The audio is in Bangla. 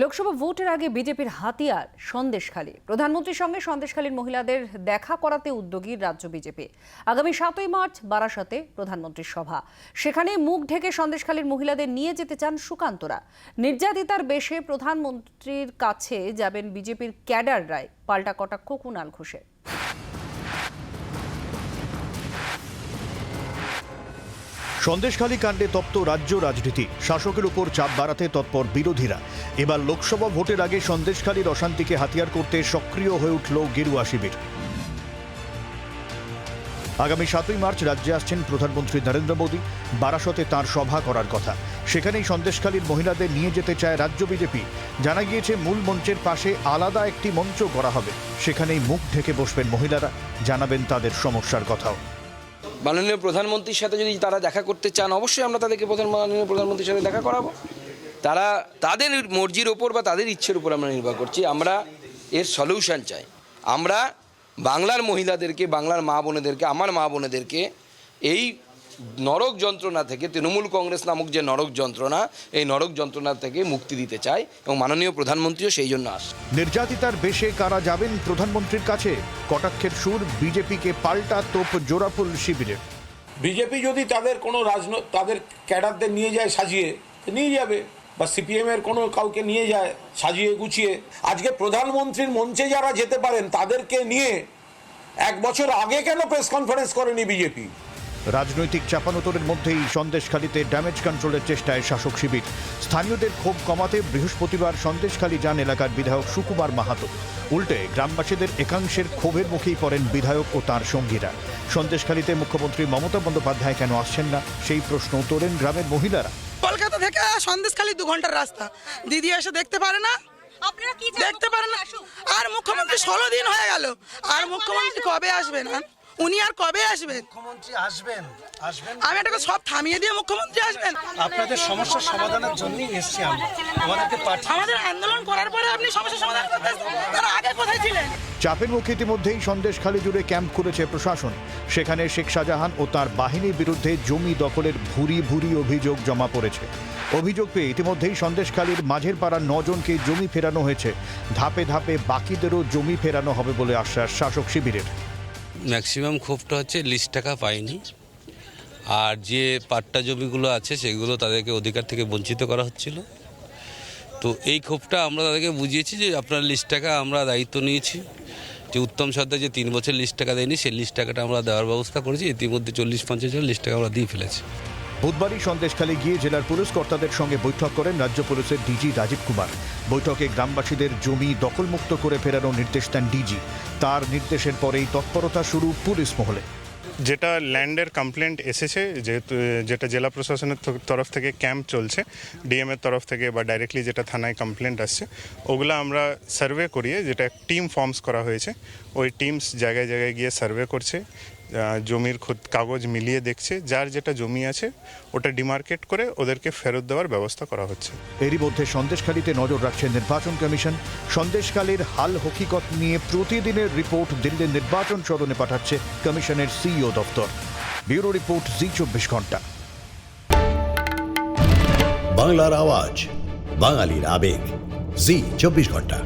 লোকসভা ভোটের আগে বিজেপির হাতিয়ার সন্দেশখালী। প্রধানমন্ত্রীর সঙ্গে সন্দেশখালীর মহিলাদের দেখা করাতে উদ্যোগী রাজ্য বিজেপি। আগামী সাতই মার্চ বারাসাতে প্রধানমন্ত্রীর সভা। সেখানে মুখ ঢেকে সন্দেশখালীর মহিলাদের নিয়ে যেতে চান সুকান্তরা। নির্যাতিতার বেশে প্রধানমন্ত্রীর কাছে যাবেন বিজেপির ক্যাডার রায়, পাল্টা কটাক্ষ কুণাল ঘোষের। সন্দেশখালী কাণ্ডে তপ্ত রাজ্য রাজনীতি। শাসকের উপর চাপ বাড়াতে তৎপর বিরোধীরা। এবার লোকসভা ভোটের আগে সন্দেশখালীর অশান্তিকে হাতিয়ার করতে সক্রিয় হয়ে উঠল গেরুয়া শিবির। আগামী সাতই মার্চ রাজ্যে আসছেন প্রধানমন্ত্রী নরেন্দ্র মোদী। বারাসতে তার সভা করার কথা। সেখানেই সন্দেশখালীর মহিলাদের নিয়ে যেতে চায় রাজ্য বিজেপি। জানা গিয়েছে, মূল মঞ্চের পাশে আলাদা একটি মঞ্চ করা হবে। সেখানেই মুখ ঢেকে বসবেন মহিলারা। জানাবেন তাদের সমস্যার কথাও। মাননীয় প্রধানমন্ত্রীর সাথে যদি তারা দেখা করতে চান, অবশ্যই আমরা তাদেরকে প্রধান মাননীয় প্রধানমন্ত্রীর সাথে দেখা করাবো। তারা তাদের মর্জির ওপর বা তাদের ইচ্ছের উপর আমরা নির্ভর করছি। আমরা এর সলিউশন চাই। আমরা বাংলার মহিলাদেরকে, বাংলার মা বোনেদেরকে, আমার মা বোনেদেরকে এই নরক যন্ত্রণা থেকে তৃণমূল কংগ্রেস নামক যে নরক যন্ত্রণা এই নরক যন্ত্রণা থেকে মুক্তি দিতে চায় এবং মাননীয় প্রধানমন্ত্রীও সেই জন্য আস। নির্যাতিতার বেশে কারা যাবেন প্রধানমন্ত্রীর কাছে? কটাক্ষের সুর বিজেপিকে পাল্টা তোপ জোড়াফুল শিবিরে। বিজেপি যদি তাদের কোনো রাজন তাদের ক্যাডারদের নিয়ে যায় সাজিয়ে নিয়ে যাবে। বা সিপিএম এর কোনো কাউকে নিয়ে যায় সাজিয়ে গুছিয়ে। আজকে প্রধানমন্ত্রীর মঞ্চে যারা যেতে পারেন তাদেরকে নিয়ে এক বছর আগে কেন প্রেস কনফারেন্স করেনি বিজেপি? রাজনৈতিক চাপানোতরের মধ্যেই সন্দেশখালীতে ড্যামেজ কন্ট্রোলের চেষ্টায় শাসক শিবির। স্থানীয়দের ক্ষোভ কমাতে বৃহস্পতিবার সন্দেশখালী যান এলাকার বিধায়ক সুকুমার মাহাতো। উল্টে গ্রামবাসীদের একাংশের ক্ষোভের মুখেই পড়েন বিধায়ক ও তার সঙ্গীরা। সন্দেশখালীতে মুখ্যমন্ত্রী মমতা বন্দ্যোপাধ্যায় কেন আসছেন না? সেই প্রশ্ন তোলেন গ্রামের মহিলারা। কলকাতা থেকে সন্দেশখালি দু ঘণ্টার রাস্তা। দিদি এসে দেখতে পারে না? আপনারা কি দেখতে পারে না? আর মুখ্যমন্ত্রী ষোলো দিন হয়ে গেল। আর মুখ্যমন্ত্রী কবে আসবেন আর? উনি আর কবে আসবেন? মুখ্যমন্ত্রী আসবেন। আসবেন আমি এটাকে সব থামিয়ে দিয়ে মুখ্যমন্ত্রী আসবেন। আপনাদের সমস্যার সমাধানের জন্যই এসছি আমরা আমাদেরকে পাঠিয়ে আমাদের আন্দোলন করার পরে আপনি সমস্যা সমাধান করতে। তার আগে কোথায় ছিলেন? চাপের মুখে ইতিমধ্যেই সন্দেশখালী জুড়ে ক্যাম্প করেছে প্রশাসন। সেখানে শেখ শাহজাহান ও তার বাহিনীর বিরুদ্ধে জমি দখলের ভুরি ভুরি অভিযোগ জমা পড়েছে। অভিযোগ পেয়ে ইতিমধ্যেই সন্দেশখালীর মাঝের পাড়ার নজনকে জমি ফেরানো হয়েছে। ধাপে ধাপে বাকিদেরও জমি ফেরানো হবে বলে আশ্বাস শাসক শিবিরের। ম্যাক্সিমাম ক্ষোভটা হচ্ছে লিস্ট টাকা পায়নি। আর যে পাট্টা জমিগুলো আছে, সেগুলো তাদেরকে অধিকার থেকে বঞ্চিত করা হচ্ছিল। তো এই ক্ষোভটা আমরা তাদেরকে বুঝিয়েছি যে আপনার লিস্ট টাকা আমরা দায়িত্ব নিয়েছি। যে উত্তম সর্দার যে তিন বছর লিস্ট টাকা দেয়নি, সেই লিস্ট টাকাটা আমরা দেওয়ার ব্যবস্থা করেছি। ইতিমধ্যে চল্লিশ পঞ্চাশ জন লিস্ট টাকা আমরা দিয়ে ফেলেছি। বুধবারই সন্দেশখালী গিয়ে জেলার পুলিশ কর্তাদের সঙ্গে বৈঠক করেন রাজ্য পুলিশের ডিজি রাজীব কুমার। বৈঠকে গ্রামবাসীদের জমি দখলমুক্ত করে ফেরানোর নির্দেশ দেন ডিজি। তার নির্দেশের পরেই তৎপরতা শুরু পুলিশ মহলে। যেটা ল্যান্ডের কমপ্লেন্ট এসেছে, যেহেতু, যেটা জেলা প্রশাসনের তরফ থেকে ক্যাম্প চলছে ডিএম এর তরফ থেকে বা ডাইরেক্টলি যেটা থানায় কমপ্লেন্ট আসছে, ওগুলো আমরা সার্ভে করিয়ে, যেটা টিম ফর্মস করা হয়েছে, ওই টিমস জায়গায় জায়গায় গিয়ে সার্ভে করছে জমির খুদ কাগজ মিলিয়ে দেখছে যার যেটা জমি আছে ওটা ডিমার্কেট করে ওদেরকে ফেরত দেওয়ার ব্যবস্থা করা হচ্ছে। এরই মধ্যে সন্দেশখালীতে নজর রাখছে নির্বাচন কমিশন। সন্দেশখালীর হাল হকিকত নিয়ে প্রতিদিনের রিপোর্ট দিল্লির নির্বাচন চরণে পাঠাচ্ছে কমিশনের সিইও দপ্তর। ব্যুরো রিপোর্ট জি চব্বিশ ঘণ্টা। বাংলার আওয়াজ বাঙালির আবেগ। জি চব্বিশ ঘণ্টা।